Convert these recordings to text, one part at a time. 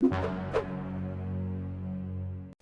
you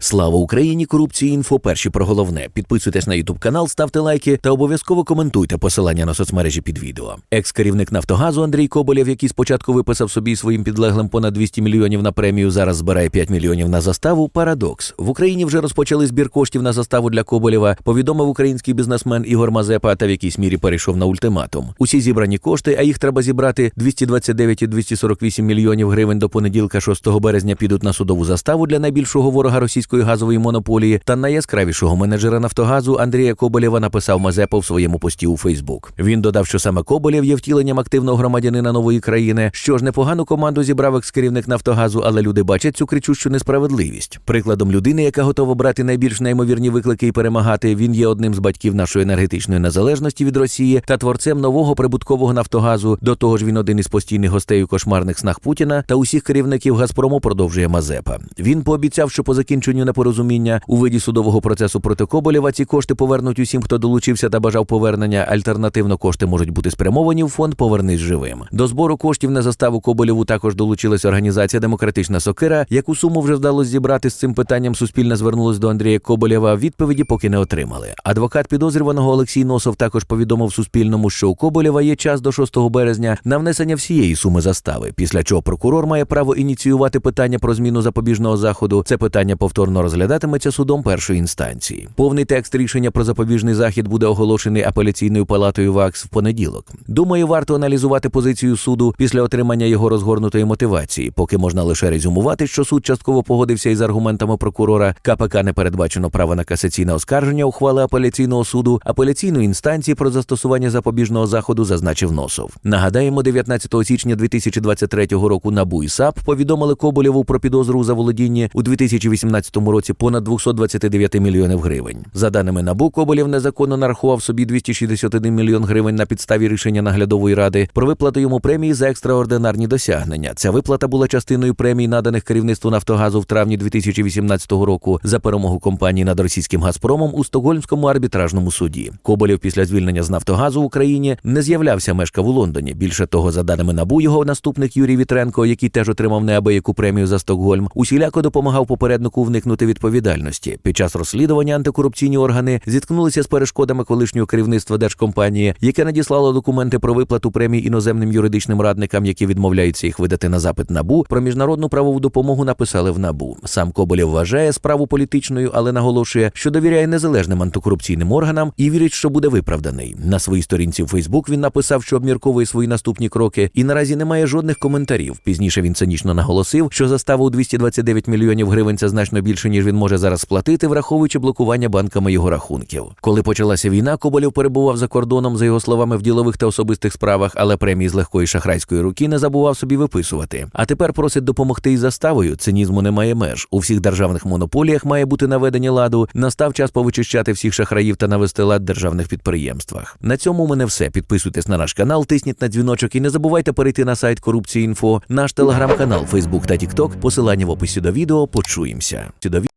Слава Україні! Корупції інфо. Перші про головне. Підписуйтесь на Ютуб канал, ставте лайки та обов'язково коментуйте посилання на соцмережі під відео. Екс-керівник Нафтогазу Андрій Коболєв, який спочатку виписав собі своїм підлеглим понад 200 мільйонів на премію, зараз збирає 5 мільйонів на заставу. Парадокс в Україні вже розпочали збір коштів на заставу для Коболєва. Повідомив український бізнесмен Ігор Мазепа та в якійсь мірі перейшов на ультиматум. Усі зібрані кошти, а їх треба зібрати 229 і 248 мільйонів гривень до понеділка, 6 березня, підуть на судову заставу для найбільшого ворога російської газової монополії та найяскравішого менеджера Нафтогазу Андрія Коболєва написав Мазепа в своєму пості у Фейсбук. Він додав, що саме Коболєв є втіленням активного громадянина нової країни. Що ж непогану команду зібрав екс-керівник Нафтогазу, але люди бачать цю кричущу несправедливість. Прикладом людини, яка готова брати найбільш неймовірні виклики і перемагати. Він є одним з батьків нашої енергетичної незалежності від Росії та творцем нового прибуткового Нафтогазу. До того ж, він один із постійних гостей у кошмарних снах Путіна та усіх керівників Газпрому продовжує Мазепа. Він пообіцяв, що по закінченню непорозуміння у виді судового процесу проти Коболєва ці кошти повернуть усім, хто долучився та бажав повернення. Альтернативно кошти можуть бути спрямовані в фонд Повернись живим. До збору коштів на заставу Коболєву також долучилась організація Демократична Сокира, яку суму вже вдалося зібрати з цим питанням. Суспільне звернулось до Андрія Коболєва. Відповіді поки не отримали. Адвокат підозрюваного Олексій Носов також повідомив Суспільному, що у Коболєва є час до 6 березня на внесення всієї суми застави. Після чого прокурор має право ініціювати питання про зміну запобіжного заходу. Це питання повторно розглядатиметься судом першої інстанції. Повний текст рішення про запобіжний захід буде оголошений апеляційною палатою ВАКС в понеділок. Думаю, варто аналізувати позицію суду після отримання його розгорнутої мотивації, поки можна лише резюмувати, що суд частково погодився із аргументами прокурора. КПК не передбачено права на касаційне оскарження ухвали апеляційного суду. Апеляційної інстанції про застосування запобіжного заходу зазначив Носов. Нагадаємо, 19 січня 2023 року НАБУ і САП повідомили Коболєву про підозру у заволодінні у 2018 році понад 229 мільйонів гривень. За даними НАБУ, Коболєв незаконно нарахував собі 261 мільйон гривень на підставі рішення наглядової ради про виплату йому премії за екстраординарні досягнення. Ця виплата була частиною премій, наданих керівництву Нафтогазу в травні 2018 року за перемогу компанії над російським Газпромом у Стокгольмському арбітражному суді. Коболєв після звільнення з Нафтогазу в Україні не з'являвся, мешкав у Лондоні. Більше того, за даними НАБУ, його наступник Юрій Вітренко, який теж отримав неабияку премію за Стокгольм, усіляко допомагав попереднику вникнути відповідальності. Під час розслідування антикорупційні органи зіткнулися з перешкодами колишнього керівництва держкомпанії, яке надіслало документи про виплату премій іноземним юридичним радникам, які відмовляються їх видати на запит НАБУ. Про міжнародну правову допомогу написали в НАБУ. Сам Коболєв вважає справу політичною, але наголошує, що довіряє незалежним антикорупційним органам і вірить, що буде виправданий. На своїй сторінці в Фейсбук він написав, що обмірковує свої наступні кроки, і наразі немає жодних коментарів. Пізніше він цинічно наголосив, що застава у 229 мільйонів гривень це значно більше ніж він може зараз сплатити, враховуючи блокування банками його рахунків. Коли почалася війна, Коболєв перебував за кордоном, за його словами, в ділових та особистих справах, але премії з легкої шахрайської руки не забував собі виписувати. А тепер просить допомогти із заставою. Цинізму немає меж. У всіх державних монополіях має бути наведення ладу. Настав час повичищати всіх шахраїв та навести лад державних підприємствах. На цьому у мене все. Підписуйтесь на наш канал, тисніть на дзвіночок і не забувайте перейти на сайт Корупції.Інфо, наш телеграм-канал, Фейсбук та Тікток. Посилання в описі до відео. Почуємося. До